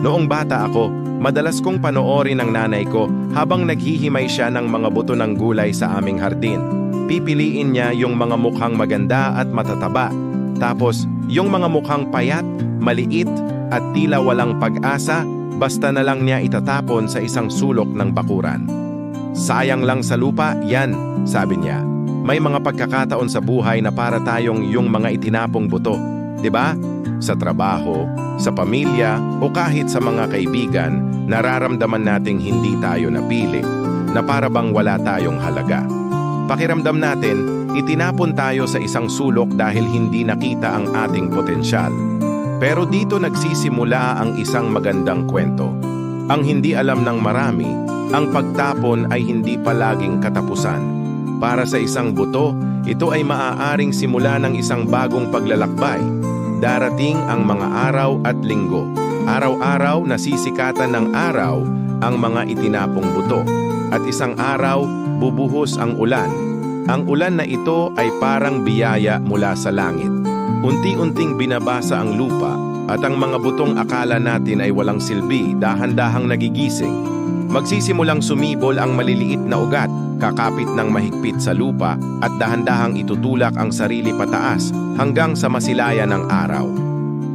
Noong bata ako, madalas kong panoorin ng nanay ko habang naghihimay siya ng mga buto ng gulay sa aming hardin. Pipiliin niya yung mga mukhang maganda at matataba. Tapos, yung mga mukhang payat, maliit, at tila walang pag-asa, basta na lang niya itatapon sa isang sulok ng bakuran. Sayang lang sa lupa, yan, sabi niya. May mga pagkakataon sa buhay na para tayong yung mga itinapong buto. 'di ba? Sa trabaho, sa pamilya, o kahit sa mga kaibigan, nararamdaman nating hindi tayo napili, na para bang wala tayong halaga. Pakiramdam natin, itinapon tayo sa isang sulok dahil hindi nakita ang ating potensyal. Pero dito nagsisimula ang isang magandang kwento. Ang hindi alam ng marami, ang pagtapon ay hindi palaging katapusan. Para sa isang buto, ito ay maaaring simula ng isang bagong paglalakbay. Darating ang mga araw at linggo. Araw-araw nasisikatan ng araw ang mga itinapong buto. At isang araw, bubuhos ang ulan. Ang ulan na ito ay parang biyaya mula sa langit. Unti-unting binabasa ang lupa at ang mga butong akala natin ay walang silbi, dahan-dahang nagigising. Magsisimulang sumibol ang maliliit na ugat, kakapit ng mahigpit sa lupa at dahan-dahang itutulak ang sarili pataas hanggang sa masilaya ng araw.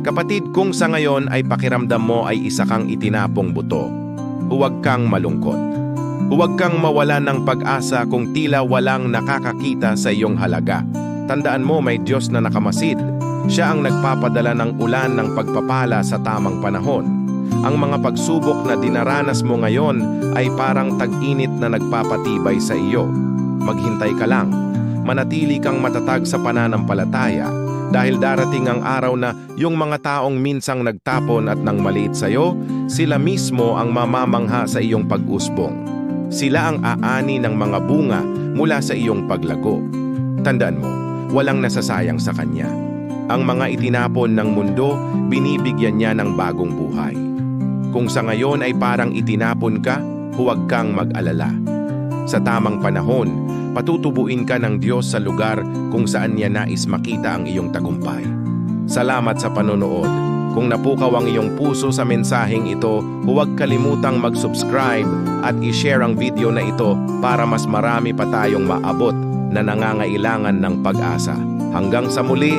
Kapatid, kung sa ngayon ay pakiramdam mo ay isa kang itinapong buto, huwag kang malungkot. Huwag kang mawala ng pag-asa kung tila walang nakakakita sa iyong halaga. Tandaan mo may Diyos na nakamasid. Siya ang nagpapadala ng ulan ng pagpapala sa tamang panahon. Ang mga pagsubok na dinaranas mo ngayon ay parang tag-init na nagpapatibay sa iyo. Maghintay ka lang. Manatili kang matatag sa pananampalataya dahil darating ang araw na yung mga taong minsang nagtapon at nang maliit sa iyo, sila mismo ang mamamangha sa iyong pag-usbong. Sila ang aani ng mga bunga mula sa iyong paglago. Tandaan mo, walang nasasayang sa Kanya. Ang mga itinapon ng mundo, binibigyan niya ng bagong buhay. Kung sa ngayon ay parang itinapon ka, huwag kang mag-alala. Sa tamang panahon, patutubuin ka ng Diyos sa lugar kung saan niya nais makita ang iyong tagumpay. Salamat sa panonood. Kung napukaw ang iyong puso sa mensaheng ito, huwag kalimutang mag-subscribe at i-share ang video na ito para mas marami pa tayong maabot na nangangailangan ng pag-asa. Hanggang sa muli,